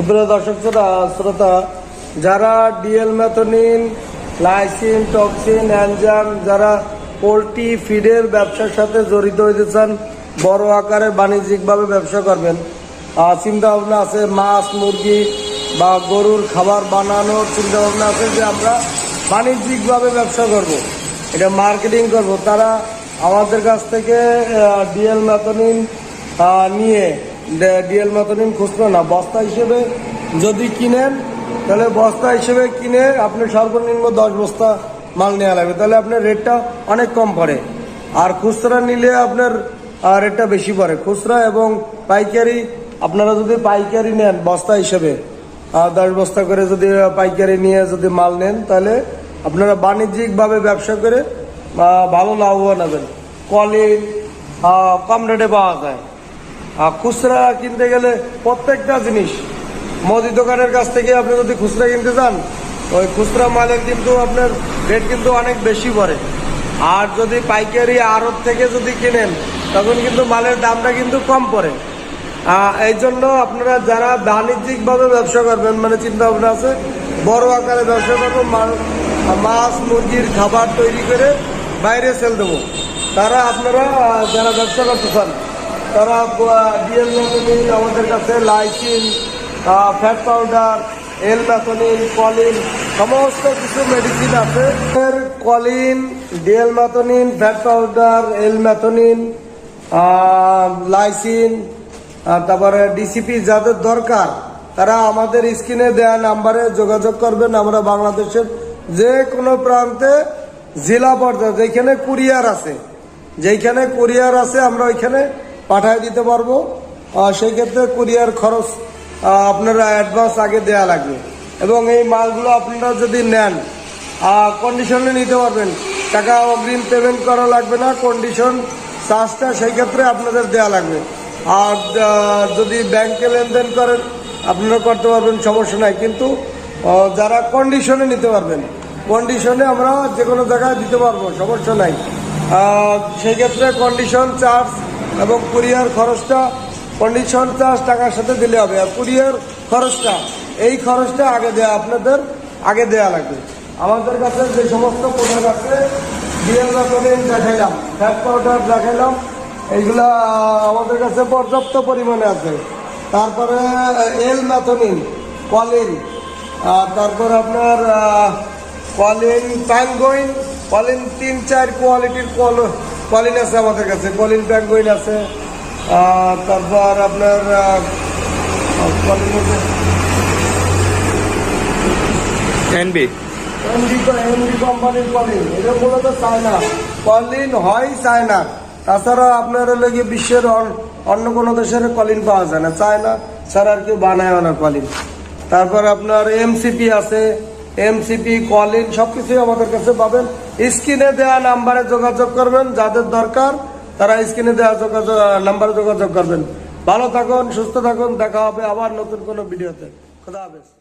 সুপ্রিয় দর্শক শ্রোতা- শ্রোতা যারা DL methionine lysine toxin enzyme যারা পোলট্রি ফিডের ব্যবসার সাথে জড়িত হইতে চান বড় আকারে বাণিজ্যিকভাবে ব্যবসা করবেন আহ, চিন্তা ভাবনা আছে মাছ মুরগি বা গরুর খাবার বানানোর চিন্তা ভাবনা আছে যে আমরা বাণিজ্যিকভাবে ব্যবসা করব। এটা মার্কেটিং করব তারা আমাদের কাছ থেকে ডিএল ম্যাথনিন নিয়ে ডিএল মাতনিন খুচরো না। বস্তা হিসেবে যদি কিনেন, তাহলে বস্তা হিসেবে কিনে আপনি সর্বনিম্ন দশ বস্তা মাল নেওয়া লাগবে। তাহলে আপনার রেটটা অনেক কম পড়ে। আর খুচরা নিলে আপনার রেটটা বেশি পড়ে। খুচরা এবং পাইকারি, আপনারা যদি পাইকারি নেন বস্তা হিসেবে দশ বস্তা করে যদি পাইকারি নিয়ে যদি মাল নেন, তাহলে আপনারা বাণিজ্যিকভাবে ব্যবসা করে ভালো লাভবান হবেন। কলিন কম রেটে পাওয়া যায়। আর খুচরা কিনতে গেলে প্রত্যেকটা জিনিস মুদি দোকানের কাছ থেকে আপনি যদি খুচরা কিনতে চান ওই খুচরা মালের কিন্তু আপনার রেট কিন্তু অনেক বেশি পড়ে। আর যদি পাইকারি আড়ত থেকে যদি কিনেন, তখন কিন্তু মালের দামটা কিন্তু কম পড়ে। এই জন্য আপনারা যারা বাণিজ্যিকভাবে ব্যবসা করবেন মানে চিন্তা ভাবনা আছে, বড় আকারে ব্যবসা করব মাছ, মুরগির খাবার তৈরি করে বাইরে সেল দেবো। তারা আপনারা যারা ব্যবসা করতে চান তারা ডিএল ম্যাথনিন আমাদের কাছে lysine fat powder, L methionine choline, সমস্ত কিছু মেডিসিন আছে। Choline DL methionine fat powder, L methionine lysine তারপরে ডিসিপি যাদের দরকার, তারা আমাদের স্ক্রিনে দেওয়া নাম্বারে যোগাযোগ করবেন। আমরা বাংলাদেশের যে কোনো প্রান্তে জেলা পর্যায়ে, যেখানে কুরিয়ার আছে, যেখানে কুরিয়ার আছে, আমরা ওইখানে পাঠিয়ে দিতে পারব। সেই ক্ষেত্রে কুরিয়ার খরচ আপনারা অ্যাডভান্স আগে দেয়া লাগবে। এবং এই মালগুলো আপনারা যদি নেন কন্ডিশনে নিতে পারবেন। টাকা অগ্রিম পেমেন্ট করা লাগবে না কন্ডিশন চার্জটা সেই ক্ষেত্রে আপনাদের দেয়া লাগবে। আর যদি ব্যাংকে লেনদেন করেন, আপনারা করতে পারবেন, সমস্যা নাই। কিন্তু যারা কন্ডিশনে নিতে পারবেন কন্ডিশনে আমরা যে কোনো জায়গায় দিতে পারব, সমস্যা নাই। সেই ক্ষেত্রে কন্ডিশন চার্জ এবং কুরিয়ার খরচটা কন্ডিশন চার্জ টাকার সাথে দিলে হবে। আর কুরিয়ার খরচটা, এই খরচটা আগে দেয়া আপনাদের, আগে দেয়া লাগবে। আমাদের কাছে যে সমস্ত প্রোডাক্ট আছে ডিএল ম্যাথনিন দেখাইলাম। ফ্যাট পাউডার দেখাইলাম। এইগুলা আমাদের কাছে পর্যাপ্ত পরিমাণে আছে। তারপরে এল ম্যাথনিন কলিন তারপর আপনার কলিন প্যাঙ্গোইন কলিন তিন চার কোয়ালিটির কল- কলিন আছে আমাদের কাছে কলিন প্যাঙ্গোইন আছে তারপর আপনার আছে। এনবি। কোম্পানির কলিন এটা মূলত চায়না। হয় চায়না তাছাড়া আপনার লেগে বিশ্বের অন- অন্য কোনো দেশের কলিন পাওয়া যায় না। চায়না ছাড়া আর কেউ বানায় না কলিন তারপর আপনার এমসিপি আছে এমসিপি কলিন সবকিছুই আমাদের কাছে পাবেন। স্ক্রিনে দেওয়া নাম্বারে যোগাযোগ করবেন, যাদের দরকার, তারা স্ক্রিনে দেওয়া যোগাযোগ, নাম্বারে যোগাযোগ করবেন। ভালো থাকুন, সুস্থ থাকুন, দেখা হবে আবার নতুন কোনো ভিডিওতে। খোদা হাফেজ।